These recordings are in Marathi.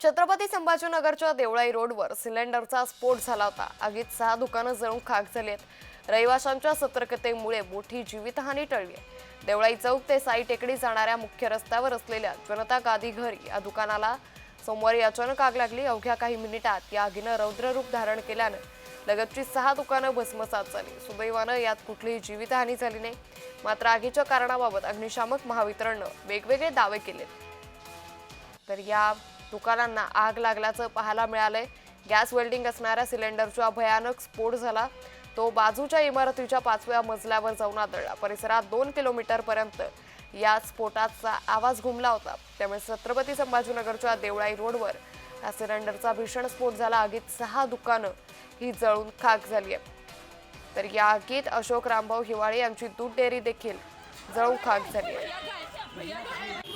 छत्रपती संभाजीनगरच्या देवळाई रोडवर सिलेंडरचा स्फोट झाला होता. आगीत सहा दुकानं जळून खाक झाली आहेत. रहिवाशांच्या सतर्कतेमुळे मोठी जीवितहानी टळली आहे. देवळाई चौक ते साई टेकडी जाणाऱ्या मुख्य रस्त्यावर असलेल्या जनता गादी घर या दुकानाला सोमवारी अचानक आग लागली. अवघ्या काही मिनिटात या आगीनं रौद्ररूप धारण केल्यानं लगतची सहा दुकानं भस्मसात झाली. सुदैवानं यात कुठलीही जीवितहानी झाली नाही. मात्र आगीच्या कारणाबाबत अग्निशामक महावितरणनं वेगवेगळे दावे केलेत. तर या दुकानांना आग लागल्याचं पाहायला मिळालंय. गॅस वेल्डिंग असणाऱ्या सिलेंडरचा भयानक स्फोट झाला. तो बाजूच्या इमारतीच्या पाचव्या मजल्यावर जाऊन आदळला. परिसरात दोन किलोमीटर पर्यंत या स्फोटाचा आवाज घुमला होता. त्यामुळे छत्रपती संभाजीनगरच्या देवळाई रोडवर हा सिलेंडरचा भीषण स्फोट झाला. आगीत सहा दुकानं ही जळून खाक झाली आहे तर या आगीत अशोक रामभाऊ हिवाळे यांची दूध डेअरी देखील जळून खाक झाली आहे.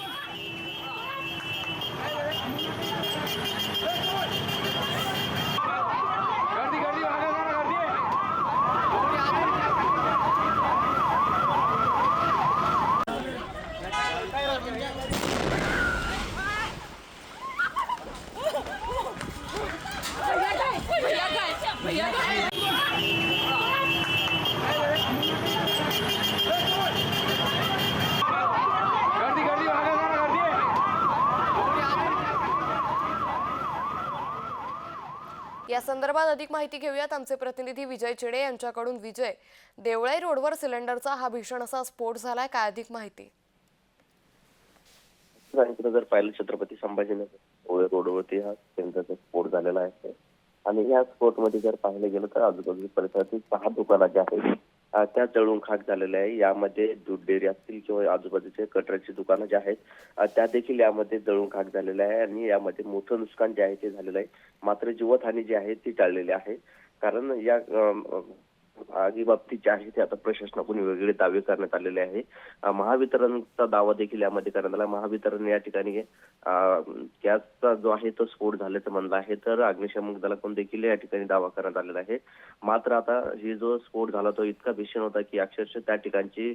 या संदर्भात अधिक माहिती घेऊयात आमचे प्रतिनिधी विजय चिडे यांच्याकडून. विजय देवळाई रोडवर सिलेंडरचा हा भीषण असा स्फोट झालाय काय अधिक माहिती? जर पाहिलं छत्रपती संभाजीनगर ओळे रोडवरती हा सिलेंडरचा स्फोट झालेला आहे. आणि या स्फोटमध्ये जर पाहिलं गेलं तर आजूबाजूच्या परिसरातील सहा दुकानात ज्या आहेत त्या जळून खाक झालेल्या आहे. यामध्ये दूध डेअरी असतील किंवा आजूबाजूचे कटराची दुकानं जे आहेत त्या देखील यामध्ये जळून खाक झालेल्या आहे आणि यामध्ये मोठं नुकसान जे आहे ते झालेलं आहे. मात्र जीवतहानी जी आहे ती टाळलेली आहे. कारण या अं, बाबतीत जे आहे ते आता प्रशासनाकडून वेगवेगळे दावे करण्यात आलेले आहे. महावितरणचा दावा देखील यामध्ये करण्यात आला. महावितरण या ठिकाणी गॅसचा जो आहे तो स्फोट झाल्याचं म्हणलं आहे. तर अग्निशमक दलाकडून देखील या ठिकाणी दावा करण्यात आलेला आहे. मात्र आता ही जो स्फोट झाला तो इतका भीषण होता की अक्षरशः त्या ठिकाणची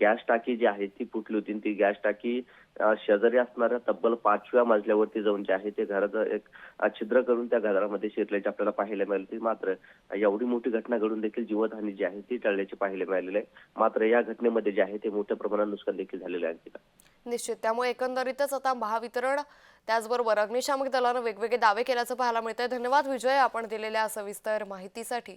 गॅस टाकी जी आहे ती फुटली होती ती गॅस टाकी शेजारी असणाऱ्या तब्बल पाचव्या मजल्यावरती जाऊन जे आहे ते घराचं एक छिद्र करून त्या घरामध्ये शिरल्याचे आपल्याला पाहायला मिळाले मात्र एवढी मोठी घटना घडून देखील जीवतहानी जी आहे ती टळल्याचे पाहायला मिळालेले आहे. मात्र या घटनेमध्ये जे आहे ते मोठ्या प्रमाणात नुकसान देखील झालेले आहे निश्चित. त्यामुळे एकंदरीतच आता महावितरण त्याचबरोबर अग्निशामक दलानं वेगवेगळे दावे केल्याचं पाहायला मिळतंय. धन्यवाद विजय आपण दिलेल्या सविस्तर माहितीसाठी.